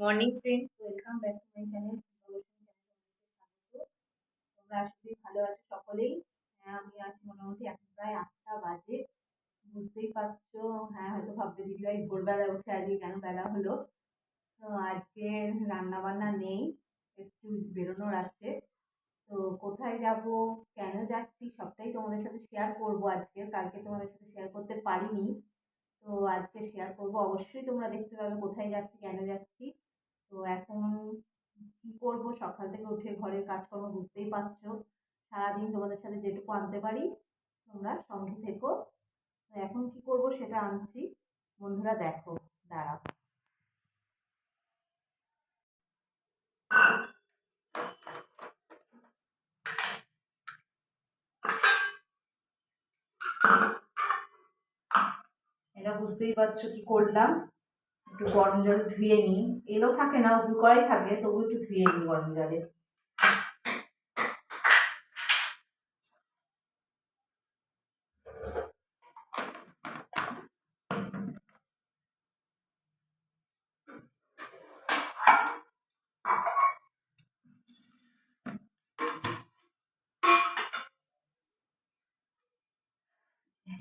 Morning friends welcome back to my channel তোমরা আসলে ভালো আছো সকলেই। হ্যাঁ আমি আজ মোটামুটি এখন প্রায় আটটা বাজে। বুঝতেই পারছ হ্যাঁ হয়তো ভাববে, দিদি ভাই ভোরবেলা উঠে আজকে কেন বেলা হলো? তো আজকে রান্না বান্না নেই, একটু বেরোনোর আছে। তো কোথায় যাব, কেন যাচ্ছি, সবটাই তোমাদের সাথে শেয়ার করব আজকে। কালকে তোমাদের সাথে শেয়ার করতে পারিনি। তো আজকে শেয়ার করব, অবশ্যই তোমরা দেখতে পাবে কোথায় যাচ্ছি, কেন যাচ্ছি। তো এখন কি করব? সকাল থেকে উঠে ঘরের কাজকর্ম বুঝতেই পারছ। সারাদিন তোমাদের সাথে যেটুকু আনতে পারি, তোমরা সঙ্গে থেকো। তো এখন কি করব সেটা আনছি। বন্ধুরা দেখো, দাঁড়াও। এটা বুঝতেই পারছ কি করলাম। একটু গরম জলে ধুয়ে নিই। এলো থাকে না উপুর করাই থাকে, তবু একটু ধুয়ে নিই গরম জলে।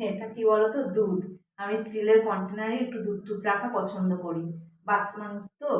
এটা কি বলতো? দুধ। আমি স্টিলের কন্টেনারে একটু দুধ টুধ রাখা পছন্দ করি। বাচ্চা মানুষ তো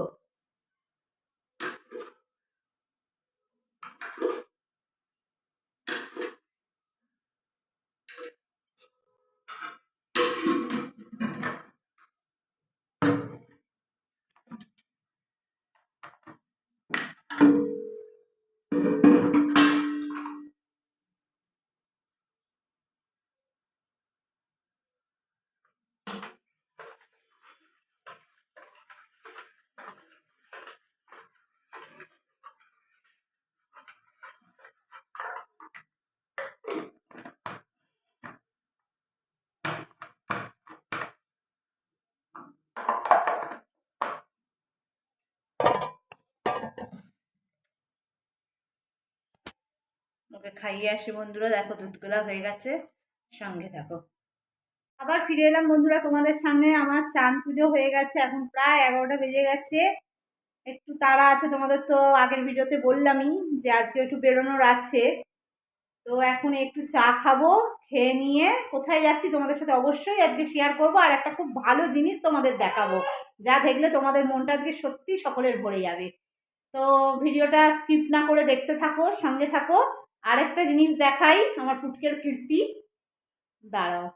ওকে খাইয়ে আসি বন্ধুরা। দেখো দুধগুলা হয়ে গেছে। সঙ্গে থাকো। আবার ফিরে এলাম বন্ধুরা তোমাদের সামনে। আমার চান পুজো হয়ে গেছে। এখন প্রায় এগারোটা বেজে গেছে। একটু তাড়া আছে তোমাদের তো আগের ভিডিওতে বললামই যে আজকে একটু বেরোনোর আছে। তো এখন একটু চা খাব, খেয়ে নিয়ে। কোথায় যাচ্ছি তোমাদের সাথে অবশ্যই আজকে শেয়ার করব। আর একটা খুব ভালো জিনিস তোমাদের দেখাবো। যা দেখলে তোমাদের মনটা আজকে সত্যি সকলের ভরে যাবে। তো ভিডিওটা স্কিপ না করে দেখতে থাকো, সঙ্গে থাকো। আরেকটা জিনিস দেখাই, আমার ফুটকের কীর্তি। দাঁড়াও।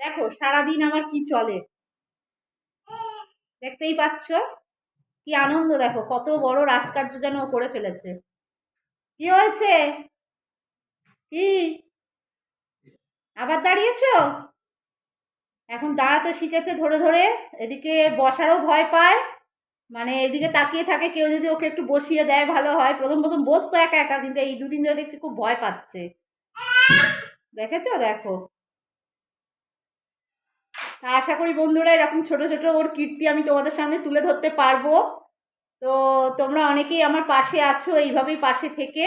দেখো, সারাদিন আমার কি চলে? দেখতেই পাচ্ছ? কি আনন্দ, দেখো, কত বড় রাজকার্য যেন করে ফেলেছে। কি হয়েছে? কি? আবার দাঁড়িয়েছ? এখন দাঁড়াতে শিখেছে ধরে ধরে, এদিকে বসারও ভয় পায়। মানে এদিকে তাকিয়ে থাকে, কেউ যদি ওকে একটু বসিয়ে দেয়, ভালো হয়। প্রথম প্রথম বসতো একা একা, কিন্তু এই দুদিন ধরে দেখছি খুব ভয় পাচ্ছে। দেখেছ? দেখো। আশা করি বন্ধুরা এরকম ছোট ছোট ওর কীর্তি আমি তোমাদের সামনে তুলে ধরতে পারব। তো তোমরা অনেকেই আমার পাশে আছো, এইভাবেই পাশে থেকে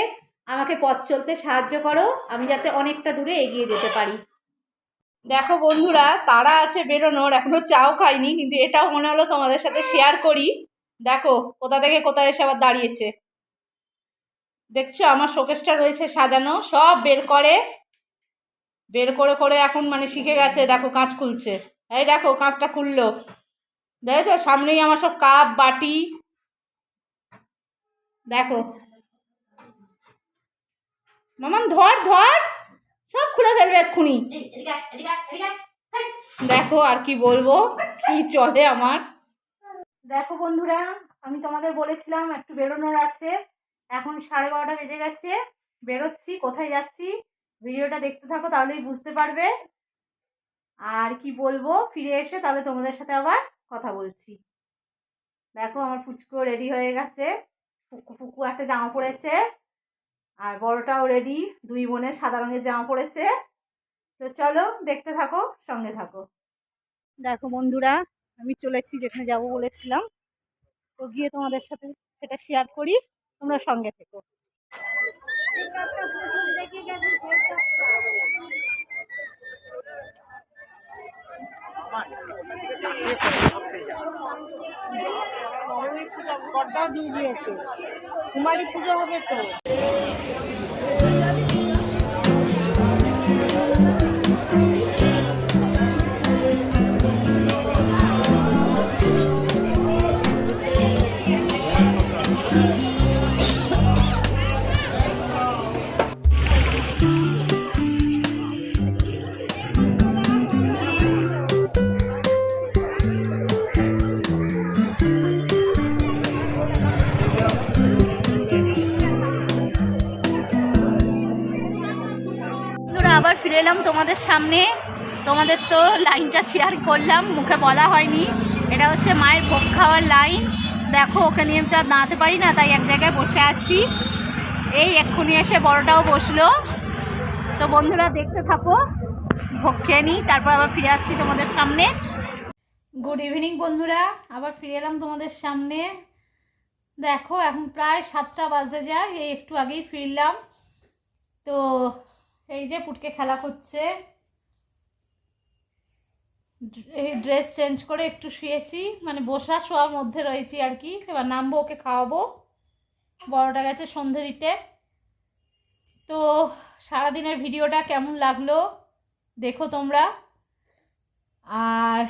আমাকে পথ চলতে সাহায্য করো। আমি যাতে অনেকটা দূরে এগিয়ে যেতে পারি। দেখো বন্ধুরা, তারা আছে বেরোনোর এখনও চাও খাইনি, কিন্তু এটাও মনে হলো তোমাদের সাথে শেয়ার করি। দেখো কোথা থেকে কোথায় এসে আবার দাঁড়িয়েছে। দেখছ আমার শোকেসটা রয়েছে সাজানো সব বের করে। বের করে করে এখন মানে শিখে গেছে দেখো কাঁচ খুলছে। এই দেখো কাঁচটা খুললো। দেখেছ সামনেই আমার সব কাপ বাটি। দেখো। মামান ধর ধর। সব খুলে ফেলবে এক্ষুনি। দেখো আর কি বলব কি চলে আমার। দেখো বন্ধুরা, আমি তোমাদের বলেছিলাম একটু বেরোনোর আছে। এখন সাড়ে বারোটা বেজে গেছে। বেরোচ্ছি, কোথায় যাচ্ছি? ভিডিওটা দেখতে থাকো, তাহলেই বুঝতে পারবে। আর কি বলব, ফিরে এসে তবে তোমাদের সাথে আবার কথা বলছি। দেখো আমার ফুচকো রেডি হয়ে গেছে। ফুকু ফুকু একটা জামা পড়েছে। আর বড়টাও রেডি দুই বোনের সাদা রঙের জামা পড়েছে। তো চলো দেখতে থাকো, সঙ্গে থাকো। দেখো বন্ধুরা আমি চলেছি যেখানে যাব বলেছিলাম। তো গিয়ে তোমাদের সাথে সেটা শেয়ার করি। তোমরা সঙ্গে থেকো। কুমারী পুজো হবে তো। ফিরে এলাম তোমাদের সামনে। তোমাদের তো লাইনটা শেয়ার করলাম, মুখে বলা হয়নি। এটা হচ্ছে মায়ের ভোগ খাওয়ার লাইন দেখো, ওকে নিয়ে তো আর দাঁড়াতে পারি না, তাই এক জায়গায় বসে আছি। এই এক্ষুনি এসে বড়টাও বসল। তো বন্ধুরা, দেখতে থাকো, ভোগ খেয়ে নিই, তারপর আবার ফিরে আসছি তোমাদের সামনে। গুড ইভিনিং বন্ধুরা, আবার ফিরে এলাম তোমাদের সামনে। দেখো, এখন প্রায় সাতটা বাজে যায়, এই একটু আগেই ফিরলাম। তো এই যে পুটকে খেলা করছে। এই ড্রেস চেঞ্জ করে একটু শুয়েছি। মানে বসা শোয়ার মধ্যে রয়েছি আর কি। এবার নামবো, ওকে খাওয়াবো। বড়টা গেছে সন্ধে দিতে। তো সারাদিনের ভিডিওটা কেমন লাগল দেখো তোমরা। আর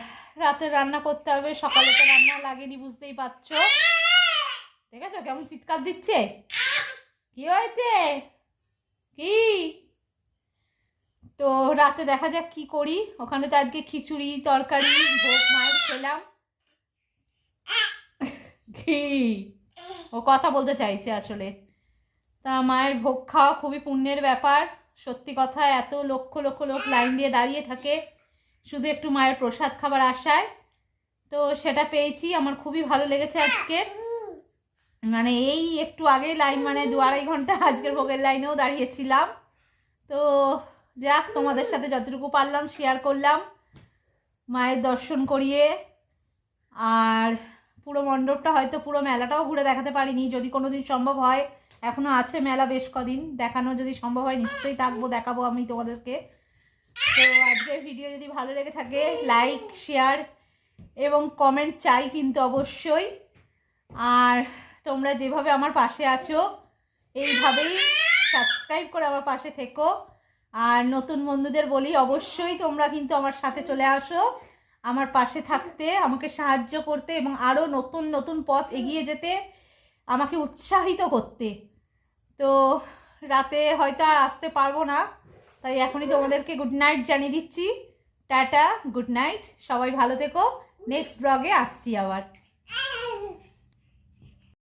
রাতে রান্না করতে হবে, সকালে তো রান্না লাগেনি, বুঝতেই পারছ। দেখেছ কেমন চিৎকার দিচ্ছে? কি হয়েছে? কি? তো রাতে দেখা যাক কি করি। ওখানে তো আজকে খিচুড়ি, তরকারি, ভোগ, মায়ের খেলাম। কি ও কথা বলতে চাইছে আসলে। তা মায়ের ভোগ খাওয়া খুবই পুণ্যের ব্যাপার। সত্যি কথা, এত লক্ষ লক্ষ লোক লাইন দিয়ে দাঁড়িয়ে থাকে। শুধু একটু মায়ের প্রসাদ খাবার আশায়। তো সেটা পেয়েছি, আমার খুবই ভালো লেগেছে আজকে। মানে এই একটু আগে লাইন মানে দু আড়াই ঘণ্টা আজকের ভোগের লাইনেও দাঁড়িয়েছিলাম। তো যাক, তোমাদের সাথে যতটুকু পারলাম শেয়ার করলাম। মায়ের দর্শন করিয়ে। আর পুরো মণ্ডপটা হয়তো পুরো মেলাটাও ঘুরে দেখাতে পারিনি, যদি কোনো দিন সম্ভব হয়। এখনও আছে মেলা বেশ কদিন, দেখানো যদি সম্ভব হয়, নিশ্চয়ই থাকব, দেখাবো আমি তোমাদেরকে। তো আজকের ভিডিও যদি ভালো লেগে থাকে লাইক শেয়ার এবং কমেন্ট চাই কিন্তু অবশ্যই। আর তোমরা যেভাবে আমার পাশে আছো, এইভাবেই সাবস্ক্রাইব করে আমার পাশে থেকো। আর নতুন বন্ধুদের বলি, অবশ্যই তোমরা কিন্তু আমার সাথে চলে আসো। আমার পাশে থাকতে, আমাকে সাহায্য করতে এবং আরও নতুন নতুন পথ এগিয়ে যেতে, আমাকে উৎসাহিত করতে। তো রাতে হয়তো আর আসতে পারব না, তাই এখনই তোমাদেরকে গুড নাইট জানিয়ে দিচ্ছি। টাটা গুড নাইট সবাই ভালো থেকো। নেক্সট ব্লগে আসছি আবার।